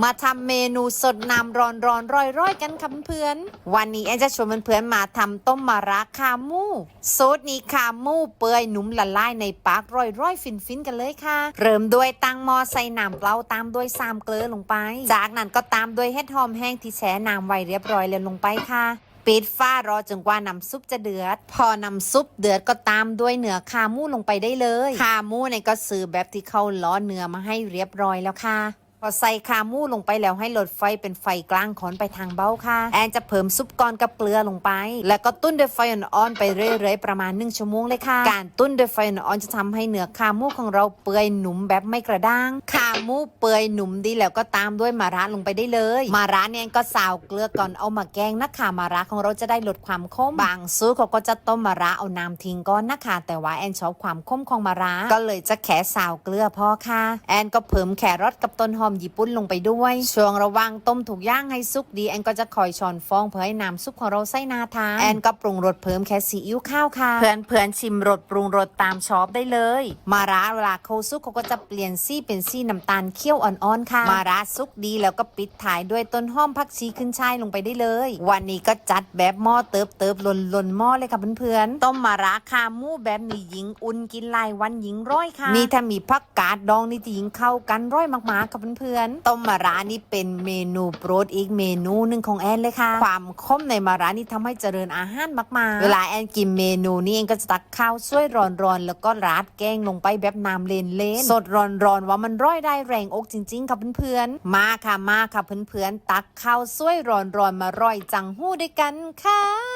มาทำเมนูสดน้ำร้อนร้อนๆร่อยๆกันค่ะเพื่อนวันนี้แอนจะชวนเพื่อนๆมาทำต้มมะระขามูสูตรนี้ขามูเปื่อยหนุ่มละลายในปากร่อยๆฟินๆกันเลยค่ะ เริ่มด้วยตั้งหม้อใส่น้ำเปล่าตามด้วยซามเกลือลงไป จากนั้นก็ตามด้วยเห็ดหอมแห้งที่แช่น้ำไว้เรียบร้อยแล้วลงไปค่ะปิดฝ้ารอจนกว่าน้ำซุปจะเดือด พอน้ำซุปเดือดก็ตามด้วยเนื้อขามูลงไปได้เลยขามูเนี่ยก็ซื้อแบบที่เขาล้อเนื้อมาให้เรียบร้อยแล้วค่ะ พอใส่ขาหมูลงไปแล้วให้ลดไฟเป็นไฟกลางขอนไปทางเบ้าค่ะ แอนจะเพิ่มซุปก้อนกับเกลือลงไป แล้วก็ตุ้นด้วยไฟอ่อนๆไปเรื่อยๆประมาณ1ชั่วโมงเลยค่ะ การตุ้นด้วยไฟอ่อนๆจะทำให้เนื้อขาหมูของเราเปื่อยหนุ่มแบบไม่กระด้างขาหมูเปื่อยหนุ่มดีแล้วก็ตามด้วยมาระลงไปได้เลย มาระเนี่ยก็สาวเกลือก่อนเอามาแกงนะคะมาระของเราจะได้ลดความขมบางสูตรเขาก็จะต้มมาระเอาน้ำทิ้งก้อนนะคะแต่ว่าแอนชอบความขมของมาระก็เลยจะแค่สาวเกลือพอค่ะ แอนก็เพิ่มแครอทกับต้นหอมญี่ปุ่นลงไปด้วย ช่วงระหว่างต้มถูกย่างให้สุกดีแอนก็จะคอยช้อนฟองเพื่อให้น้ำซุปของเราใส่นาทานแอนก็ปรุงรสเพิ่มแค่ซีอิ๊วข้าวค่ะ เพื่อนเพื่อนๆชิมรสปรุงรสตามชอบได้เลย มาระเวลาเขาซุกเขาก็จะเปลี่ยนซี่เป็นซี่น้ำตาลเคี่ยวอ่อนๆค่ะ มาระซุกดีแล้วก็ปิดท้ายด้วยต้นหอมผักชีขึ้นช่ายลงไปได้เลย วันนี้ก็จัดแบบหม้อเติบเติบๆลนลนๆหม้อเลยค่ะเพื่อนๆต้มมาระคาหมูแบบนี้หญิงอุ่นกินหลายวันหญิงร้อยค่ะนี่ถ้ามีผักกาดดองนี่จะหญิงเข้ากันร้อยมากๆค่ะเพื่อนๆต้มมาระนี่เป็นเมนูโปรดอีกเมนูหนึ่งของแอนเลยค่ะ ความข้มในมาระนี่ทำให้เจริญอาหารมากๆ เวลาแอนกินเมนูนี้เองก็จะตักข้าวสวยร้อนๆ แล้วก็ราดแกงลงไปแบบน้ำเลนเลนๆสดร้อนๆว่ามันร้อยได้แรงอกจริง ๆ ค่ะเพื่อนๆ มาค่ะมาค่ะเพื่อนๆ ตักข้าวสวยร้อนๆมาร่อยจังหู้ด้วยกันค่ะ